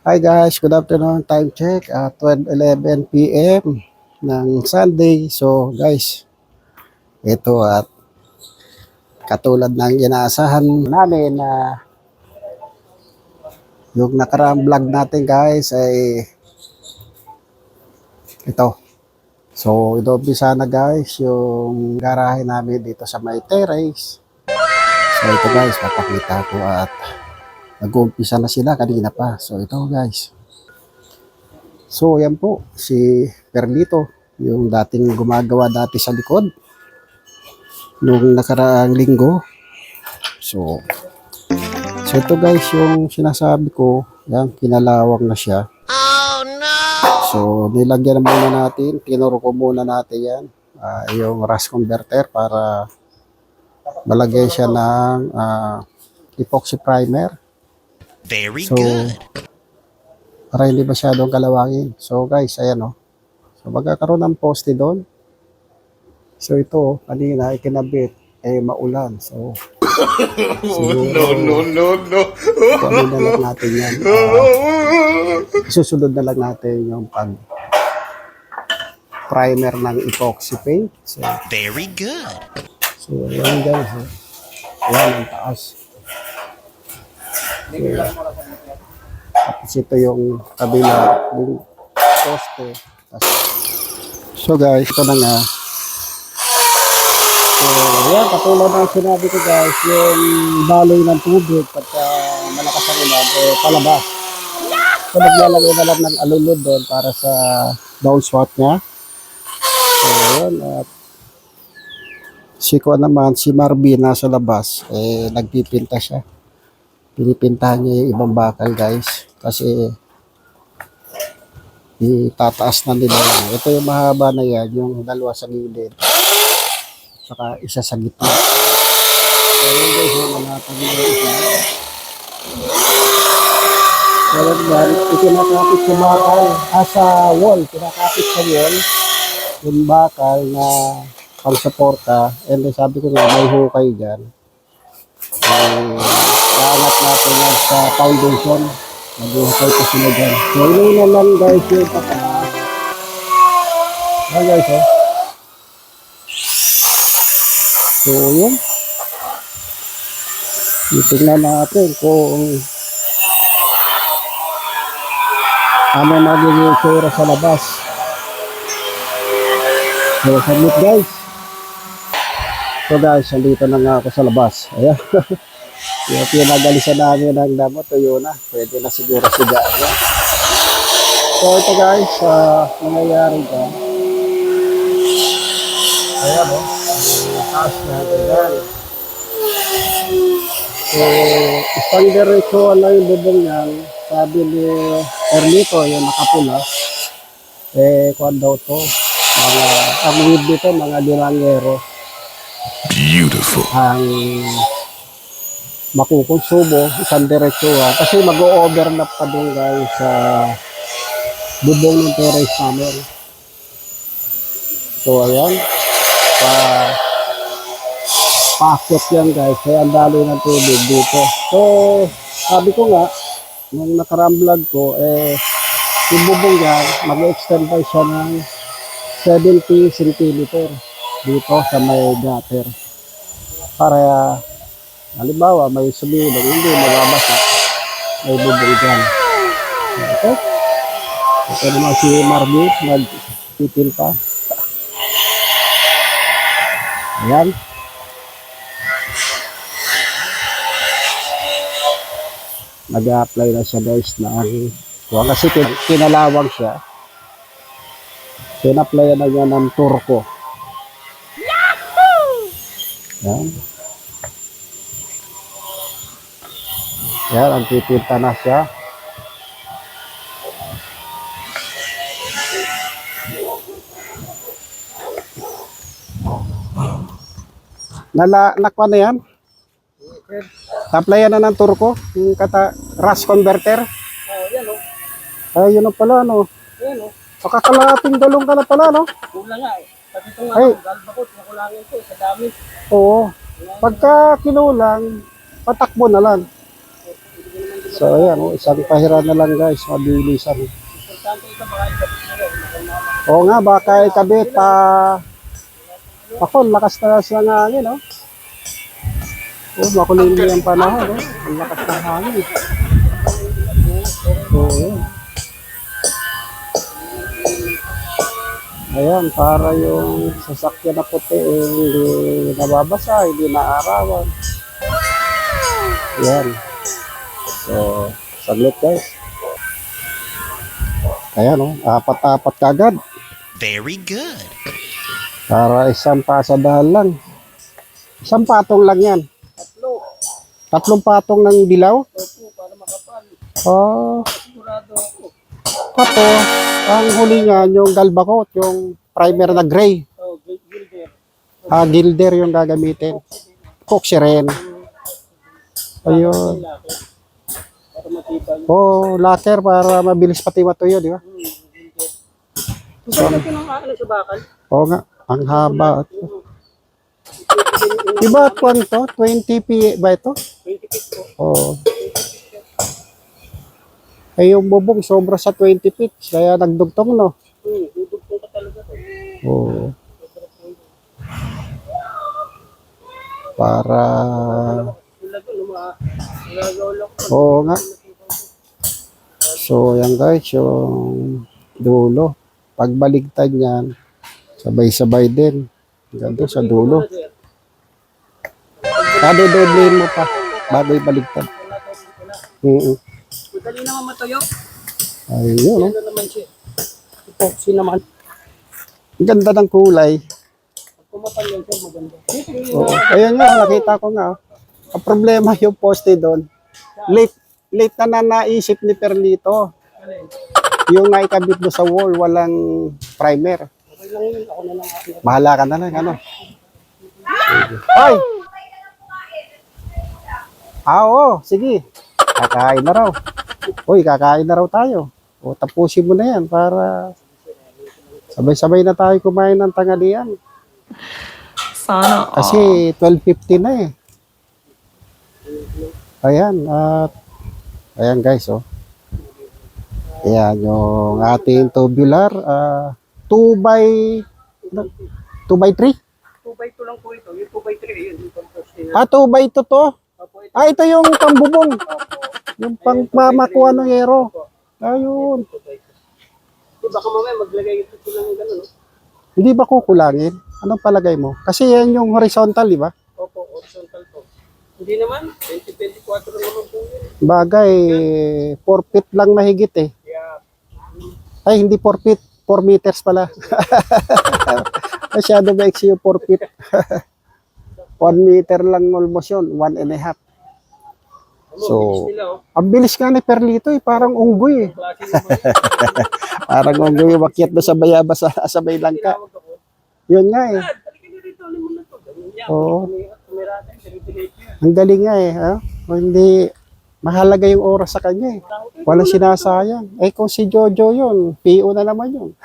Hi guys, good afternoon. Time check at 12:11 PM ng Sunday. So guys, ito at katulad ng inaasahan namin na yung nakaraang vlog natin guys ay ito. So ito umpisa na guys yung garahe namin dito sa may terrace. So ito guys, papakita ko at nag-uumpisa na sila kanina pa. So ito guys. So yan po, si Perlito, yung dating gumagawa dati sa likod. Nung nakaraang linggo. So, so ito guys, yung sinasabi ko, yan, kinalawang na siya. Oh no! So, nilagyan na muna natin, tinuro ko muna natin yan, ah, yung rust converter para malagay siya ng ah, epoxy primer. Very So, good. para hindi masyadong kalawangin. So guys, ayan o. So magkakaroon ng poste doon. So ito, kanina ikinabit, eh maulan. So, siguro, no, no, no. kunin na lang natin yan. Ah, susunod na lang natin yung pag primer ng epoxy paint. So, Very good. so ayan guys. oh. Ayan ang taas. So, tapos ito yung kabila yung poste. So guys, ito na nga. So, ayan, katulad ng sinabi ko guys, yung daloy ng tubig pagka malakas ang ulan, eh, palabas. So, naglalagay na lang ng alulod doon para sa downspout niya. So, ayan, at si Kuan naman, si Marvin nasa labas, eh, nagpipinta siya. Pinipintahan niya yung ibang bakal guys. Kasi itataas na nila. yan. Ito yung mahaba na yan, yung dalawa sa gilid. Saka isa sa gitna. So yun guys, yung mga pagiging isa. Kaya yan, ikinakapit sa bakal, ah, sa wall, kinakapit sa wall, yung bakal na pang-suporta. And then sabi ko nga, may hukay dyan. Eh, kaangat natin yan sa foundation. Mag-uhukay ko sila dyan. So, inuna lang guys yung pataas. Ayan guys, oh. So, yun. Itingnan natin kung ano magiging itsura sa labas. So, submit guys. So guys, nandito na nga ako sa labas. Ayan. Yung pinagalisan namin ng damo, tuyo na. Pwede na siguro siga. Ayan. So ito guys, uh, nangyayari dyan. Ayan o. Oh. Ang taas na. Ayan. So, isang diretso lang yung bubong yan. Sabi ni Erlito, yung nakapula. Eh, kuhan daw to. Mga, ang weed dito, mga dinangero Beautiful. ang makukonsumo isang diretsuhan kasi mag-o-overlap pa doon guys sa bubong ng terrace namin. So ayan, pa paakit yan guys, kaya ang daloy ng tubig dito. So sabi ko nga, nung nakaraang vlog ko, eh, yung bubong yan, mag-extend pa siya ng 70 cm dito sa may gutter para halimbawa may sumilong hindi mababasa. May bubong dyan okay? Ito naman si Margie nagpipil pa. Ayan. Nag-apply na siya guys ng kuha. Kasi kin- kinalawang siya. Pinapplyan na niya ng turko. Yan Yan, ang pipinta na siya. Nala, nakwa na yan? Taplayan na ng turko, yung kata, rust converter. Oh, yan o. Ay, yun na pala, no? Yan o. Pakakalating galong ka na pala, no? Kulang nga eh. Pati ito nga, Ay. Ay. galbakot, nakulangin ko sa dami. Oo. Pagka kinulang, patakbo na lang. So ayan, oh, isang pahiran na lang guys, mabilisan. Oo nga, baka ikabit pa... Ako, lakas na sa hangin, no? Oh, makulimbi ang panahon, no? Ang lakas ng hangin. Oo, yun. Ayan, para yung sasakyan na puti, eh, hindi nababasa, hindi naarawan. Ayan. So, saglit guys. Ayan, oh, apat-apat kagad. Very good. Para isang pasadahan lang. Isang patong lang yan. tatlo. Tatlong patong ng dilaw. Opo, para makapal. Oh, Sigurado ako. tapos, ang huli niya, yung galbakot, yung primer na gray. Oh, Gil- Gilder. Ah, gilder yung gagamitin. Coxy rin. Ayun. Matibay. Oh, lacquer para mabilis pati matuyo, di ba? Hmm, Gilder. Gusto natin ang ano sa bakal? Oo nga, ang haba. Diba, kwan to? 20 p ba ito? 20 feet po. Oo. Eh, yung bubong sobra sa 20 feet. Kaya nagdugtong, no? Hmm, dudugtong ka talaga to. Oo. Para... Oo nga. So, yan guys, yung dulo. Pagbaligtad niyan, sabay-sabay din. Ganito sa dulo. Kado doblehin mo pa bago ibaligtad. Oo. Madali naman matuyo. Ayun yun, no? Ano naman siya? Epoxy naman. Ang ganda ng kulay. Pag kumapal sir, maganda. Oo. Ayun nga, nakita ko nga. oh. Ang problema yung poste doon. Late, late na na naisip ni Perlito. Yung naikabit doon sa wall, walang primer. Bahala ka na lang, ano? Ay! Ah, oo, sige. Kakain na raw. Uy, kakain na raw tayo. O, tapusin mo na yan para sabay-sabay na tayo kumain ng tanghalian. Sana Kasi 12.50 na eh. Ayan, at ayan guys, oh. Ayan yung ating tubular, ah 2 by 2 by 3? 2 by 2 lang po ito. Yung 2 by 3, yun. Ah, 2 by 2 to. Ah, ito yung pambubong. Yung pangmamakuha ng yero. Ayun. 2 by 2. Di baka mamaya maglagay ito ng gano'n. no? Hindi ba kukulangin? Anong palagay mo? Kasi yan yung horizontal, di ba? Opo, horizontal. Hindi naman. 2024 lang naman po yun. Bagay, 4 feet lang mahigit eh. Kaya, Ay, hindi 4 feet. 4 meters pala. Masyado ba yung 4 feet? 1 meter lang almost yun. 1 and a half. ano, So, oh. Ang bilis nga ni Perlito eh. Parang unggoy eh. Parang unggoy wakyat doon sa bayaba sa, sa may langka. Yun nga eh. Dad, halika Ang galing nga eh. Ha? O, hindi mahalaga yung oras sa kanya eh. Walang sinasayang. Eh kung si Jojo yun, PO na naman yun.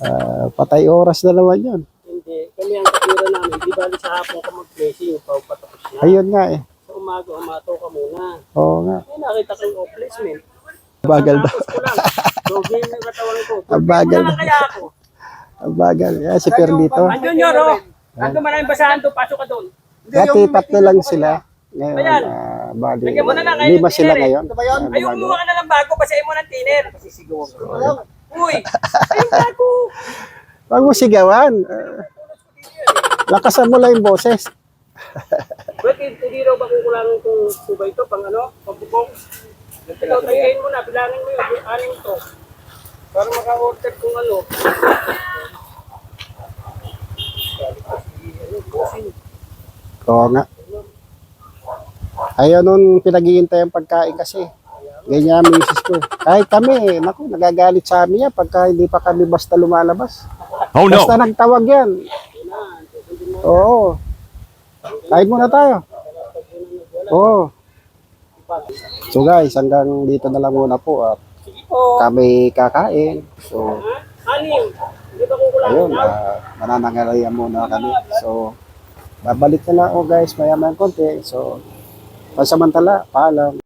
Ah, patay oras na naman yun. Hindi. Kami ang katira namin. Di bali sa hapon ka mag-blessing. Pag patapos na. Ayun nga eh. Sa umaga, umato ka muna. Oo nga. Ay, nakita ko yung placement. Bagal daw. Doge yung katawan ko. Ang bagal. Ang bagal. Si Perlito. Andun yun, oh. Andun maraming basahan doon. Pasok ka doon. Dati tatlo lang sila. Ngayon, Ayan. ah, bali, Lagyan mo na lang, ayun, lima sila tinere. ngayon. Ah, Ay, umuha ka na lang bago. Basahin mo ng tiner. Uy! Ayun bago. Huwag mo sigawan. Ah, lakasan mo lang yung boses. Ba't hindi raw ba kukulangan kung suba ito? Pang ano? Pambubong? Ikaw, tayain mo na. Bilangin mo yun. Aning to. Para maka-order kung ano. Oo nga. Ayaw nun pinag-iintay ang pagkain kasi. Ganyan ang misis ko. Kahit kami, eh, naku, nagagalit sa amin yan pagka hindi pa kami basta lumalabas. Oh no! Basta nagtawag yan. Oo. Kain muna tayo. Oo. So guys, hanggang dito na lang muna po at kami kakain. So, ayun, uh, mananangalayan muna kami. So, babalik na lang ako guys, maya maya konti. So, Pansamantala, paalam.